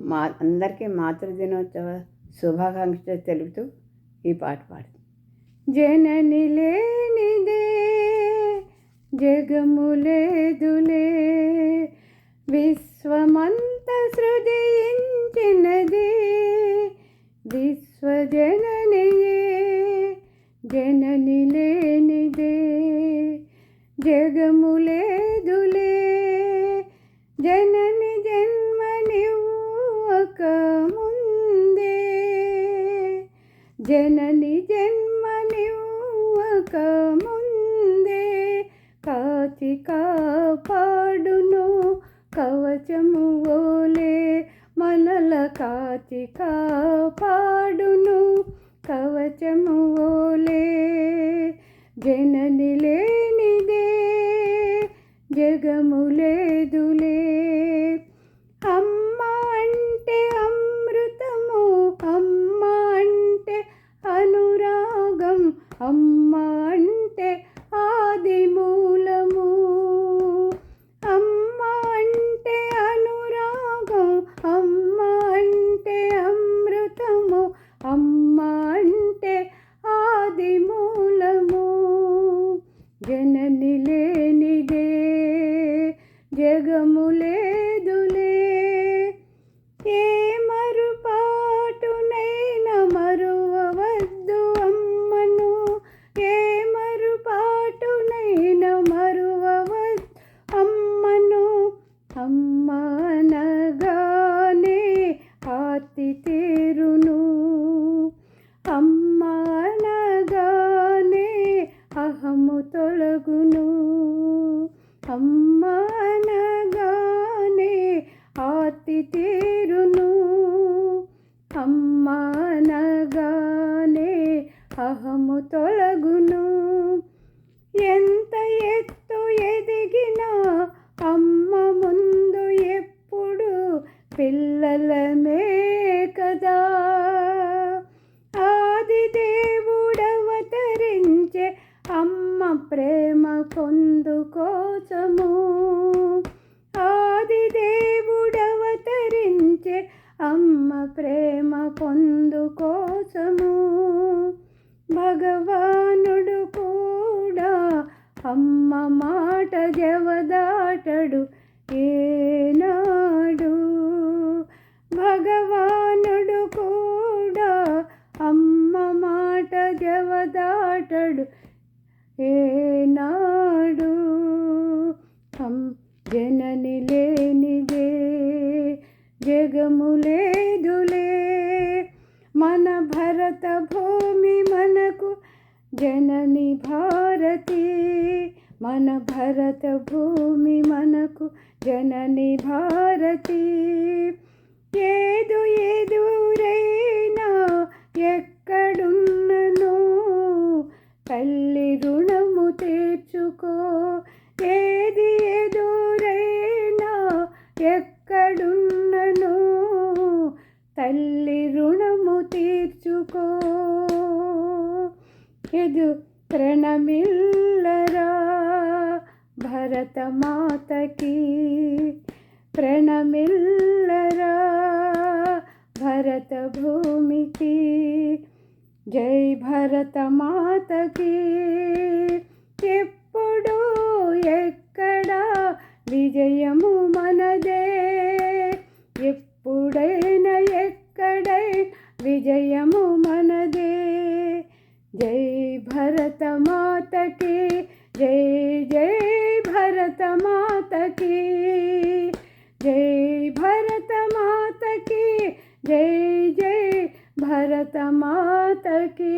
మా అందరికీ మాతృదినోత్సవ శుభాకాంక్షలు తెలుపుతూ ఈ పాట పాడుతుంది. జనని లేనిదే జగములేదులే విశ్వమంత సృజించినది విశ్వజననియే జనని లేనిదే జగములేదులే జనని జన్మనివ్వక ముందే జనని జన్మనివ్వక ముందే కాచి కాపాడును కవచము ఓలే మనల కాచి కాపాడును కవచము ఓలే జనని లేనిదే జగము లేదు అంటే అమృతము అమ్మ అంటే అనురాగం అమ్మ అంటే ఆది మూలము. అమ్మ అంటే అనురాగం. అమ్మ అంటే అమృతము. అమ్మ అంటే ఆది మూలము. జనని లేనిదే జగములేదులే ఆర్తి అమ్మనగానే అహము తొలగును. అమ్మనగానే ఆతి తీరును. అమ్మనగానే అహము తొలగును. ఎంత పొందుకోసము పొందు ఆది దేవుడవతరించే అమ్మ ప్రేమ పొందుకోసము భగవానుడు కూడా అమ్మ మాట జవదాటడు ఏనాడు. భగవానుడు కూడా అమ్మ మాట జవదాటడు జనని భారతి మన భరత భూమి మనకు జనని భారతి ఏదు ఎదురైనా ఎదు ప్రణమిల్లరా? భరత మాతకి ప్రణమిల్లరా? భరత భూమికి జై భరత మాతకి ఎప్పుడు ఎక్కడ విజయము మనదే ఎప్పుడైనా ఎక్కడై విజయము మనదే జై భరత మాతకి జై జై భరత మాతకి జై భరత మాతకి జై జై భరత మాతకి